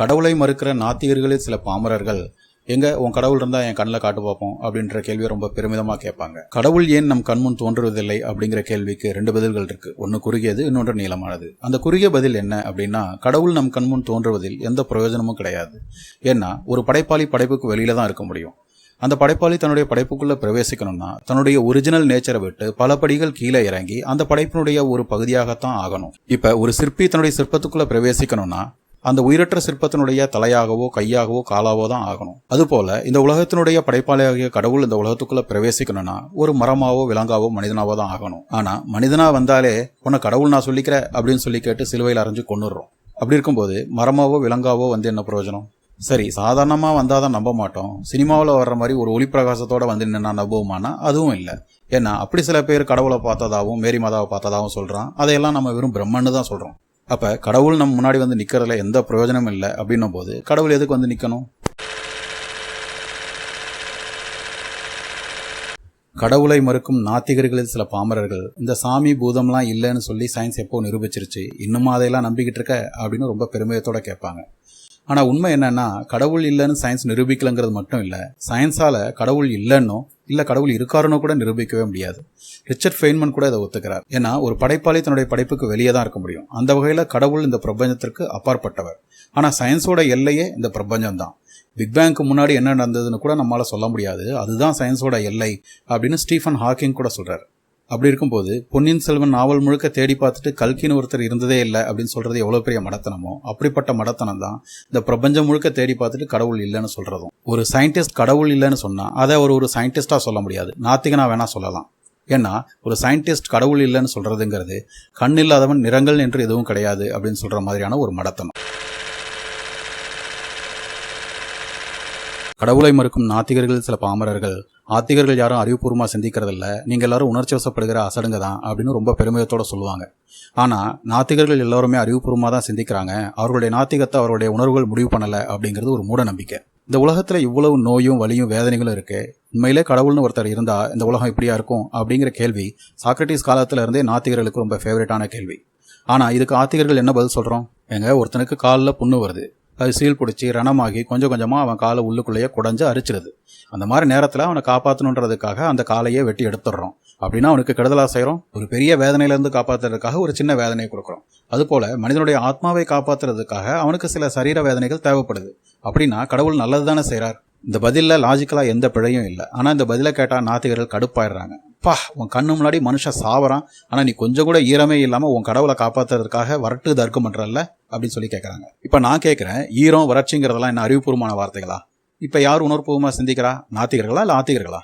கடவுளை மறுக்கிற நாத்திகர்களில் சில பாமரர்கள் எங்க உன் கடவுள் இருந்தா என் கண்ணில் காட்டு பார்ப்போம் அப்படின்ற கேள்வியை ரொம்ப பெருமிதமா கேட்பாங்க. கடவுள் ஏன் நம் கண்முன் தோன்றுவதில்லை அப்படிங்கிற கேள்விக்கு ரெண்டு பதில்கள் இருக்கு. ஒன்று குறுகியது இன்னொன்று நீளமானது. அந்த குறுகிய பதில் என்ன அப்படின்னா கடவுள் நம் கண்முன் தோன்றுவதில் எந்த பிரயோஜனமும் கிடையாது. ஏன்னா ஒரு படைப்பாளி படைப்புக்கு வெளியில தான் இருக்க முடியும். அந்த படைப்பாளி தன்னுடைய படைப்புக்குள்ள பிரவேசிக்கணும்னா தன்னுடைய ஒரிஜினல் நேச்சரை விட்டு பல படிகள் கீழே இறங்கி அந்த படைப்பினுடைய ஒரு பகுதியாகத்தான் ஆகணும். இப்ப ஒரு சிற்பி தன்னுடைய சிற்பத்துக்குள்ள பிரவேசிக்கணும்னா அந்த உயிரற்ற சிற்பத்தினுடைய தலையாகவோ கையாகவோ காலாவோ தான் ஆகணும். அதுபோல இந்த உலகத்தினுடைய படைப்பாளியாகிய கடவுள் இந்த உலகத்துக்குள்ள பிரவேசிக்கணும்னா ஒரு மரமாவோ விலங்காவோ மனிதனாவோ தான் ஆகணும். ஆனா மனிதனா வந்தாலே உன்னை கடவுள் நான் சொல்லிக்கிற அப்படின்னு சொல்லி கேட்டு சிலுவையில் அரைஞ்சு கொண்டுடுறோம் அப்படி இருக்கும்போது மரமாவோ விலங்காவோ வந்து என்ன பிரயோஜனம்? சரி சாதாரணமாக வந்தால் தான் நம்ப மாட்டோம். சினிமாவில் வர்ற மாதிரி ஒரு ஒளிப்பிரகாசத்தோட வந்து நின்னா நம்புவோமானா அதுவும் இல்லை. ஏன்னா அப்படி சில பேர் கடவுளை பார்த்ததாகவும் மேரி மாதாவை பார்த்ததாகவும் சொல்கிறான் அதையெல்லாம் நம்ம வெறும் பிரம்மன்னு தான் சொல்கிறோம் அப்போ கடவுள் நம்ம முன்னாடி வந்து நிற்கிறதுல எந்த பிரயோஜனமும் இல்லை அப்படின்னும் போது கடவுள் எதுக்கு வந்து நிற்கணும் கடவுளை மறுக்கும் நாத்திகர்களில் சில பாமரர்கள் இந்த சாமி பூதம்லாம் இல்லைன்னு சொல்லி சயின்ஸ் எப்போ நிரூபிச்சிருச்சு? இன்னுமா அதையெல்லாம் நம்பிக்கிட்டு இருக்க? அப்படின்னு ரொம்ப பெருமையத்தோட கேட்பாங்க. ஆனால் உண்மை என்னன்னா கடவுள் இல்லைன்னு சயின்ஸ் நிரூபிக்கலங்கிறது மட்டும் இல்லை சயின்ஸால கடவுள் இல்லைன்னோ இல்லை கடவுள் இருக்காருன்னு கூட நிரூபிக்கவே முடியாது. ரிச்சர்ட் ஃபெயின்மன் கூட இதை ஒத்துக்கிறார். ஏன்னா ஒரு படைப்பாளி தன்னுடைய படைப்புக்கு வெளியே தான் இருக்க முடியும். அந்த வகையில் கடவுள் இந்த பிரபஞ்சத்திற்கு அப்பாற்பட்டவர். ஆனால் சயின்ஸோட எல்லையே இந்த பிரபஞ்சம் தான். பிக் பேங்க்கு முன்னாடி என்ன நடந்ததுன்னு கூட நம்மளால சொல்ல முடியாது. அதுதான் சயின்ஸோட எல்லை அப்படின்னு ஸ்டீஃபன் ஹாக்கிங் கூட சொல்றாரு. அப்படி இருக்கும்போது பொன்னியின் செல்வன் நாவல் முழுக்க தேடி பார்த்துட்டு கல்கின்னு ஒருத்தர் இருந்ததே இல்லை அப்படின்னு சொல்றது எவ்வளவு பெரிய மடத்தனமோ? அப்படிப்பட்ட மடத்தனம் தான் இந்த பிரபஞ்சம் முழுக்க தேடி பார்த்துட்டு கடவுள் இல்லைன்னு சொல்றதும். ஒரு சயின்டிஸ்ட் கடவுள் இல்லைன்னு சொன்னா அதை ஒரு ஒரு சயின்டிஸ்டா சொல்ல முடியாது. நாத்திகனா வேணா சொல்லலாம். ஏன்னா ஒரு சயின்டிஸ்ட் கடவுள் இல்லைன்னு சொல்றதுங்கிறது கண் இல்லாதவன் நிறங்கள் என்று எதுவும் கிடையாது அப்படின்னு சொல்ற மாதிரியான ஒரு மடத்தனம். கடவுளை மறுக்கும் நாத்திகர்கள் சில பாமரர்கள் ஆத்திகர்கள் யாரும் அறிவுபூர்வமாக சந்திக்கிறதில்ல. நீங்கள் எல்லாரும் உணர்ச்சி வசப்படுகிற அசடுங்க தான் அப்படின்னு ரொம்ப பெருமிதத்தோடு சொல்லுவாங்க. ஆனால் நாத்திகர்கள் எல்லாருமே அறிவுபூர்வமாக தான் சிந்திக்கிறாங்க. அவர்களுடைய நாத்திகத்தை அவருடைய உணர்வுகள் முடிவு பண்ணலை அப்படிங்கிறது ஒரு மூட நம்பிக்கை. இந்த உலகத்தில் இவ்வளவு நோயும் வலியும் வேதனைகளும் இருக்குது உண்மையிலே கடவுள்னு ஒருத்தர் இருந்தால் இந்த உலகம் இப்படியா இருக்கும் அப்படிங்கிற கேள்வி சாக்ரட்டிஸ் காலத்தில் இருந்தே நாத்திகர்களுக்கு ரொம்ப ஃபேவரட்டான கேள்வி. ஆனால் இதுக்கு ஆத்திகர்கள் என்ன பதில் சொல்கிறோம் எங்க ஒருத்தனுக்கு காலில் புண்ணு வருது. அது சீல் பிடிச்சி ரணமாகி கொஞ்சம் கொஞ்சமாக அவன் காலை உள்ளுக்குள்ளேயே குடஞ்சு அரிச்சிருது. அந்த மாதிரி நேரத்தில் அவனை காப்பாற்றணுன்றதுக்காக அந்த காலையே வெட்டி எடுத்துடுறோம். அப்படின்னா அவனுக்கு கெடுதலாக செய்கிறோம் ஒரு பெரிய வேதனையிலேருந்து காப்பாற்றுறதுக்காக ஒரு சின்ன வேதனையை கொடுக்குறோம். அதுபோல மனிதனுடைய ஆத்மாவை காப்பாற்றுறதுக்காக அவனுக்கு சில சரீர வேதனைகள் தேவைப்படுது. அப்படின்னா கடவுள் நல்லது தானே செய்கிறார் இந்த பதிலில் லாஜிக்கலாக எந்த பிழையும் இல்லை. ஆனால் இந்த பதிலை கேட்டால் நாத்திகர்கள் கடுப்பாயிடுறாங்க. அப்பா உன் கண்ணு முன்னாடி மனுஷன் சாவறான். ஆனால் நீ கொஞ்சம் கூட ஈரமே இல்லாமல் உன் கடவுளை காப்பாற்றுறதுக்காக வரட்டு தர்க்கம் பண்ணுறல்ல அப்படின்னு சொல்லி கேட்குறாங்க இப்போ நான் கேட்குறேன் ஈரம் வறட்சிங்கிறதெல்லாம் என்ன அறிவுபூர்வமான வார்த்தைகளா? இப்போ யார் உணர்வுபூர்வமாக சிந்திக்கிறா? நாத்திகர்களா இல்லை ஆத்திகர்களா?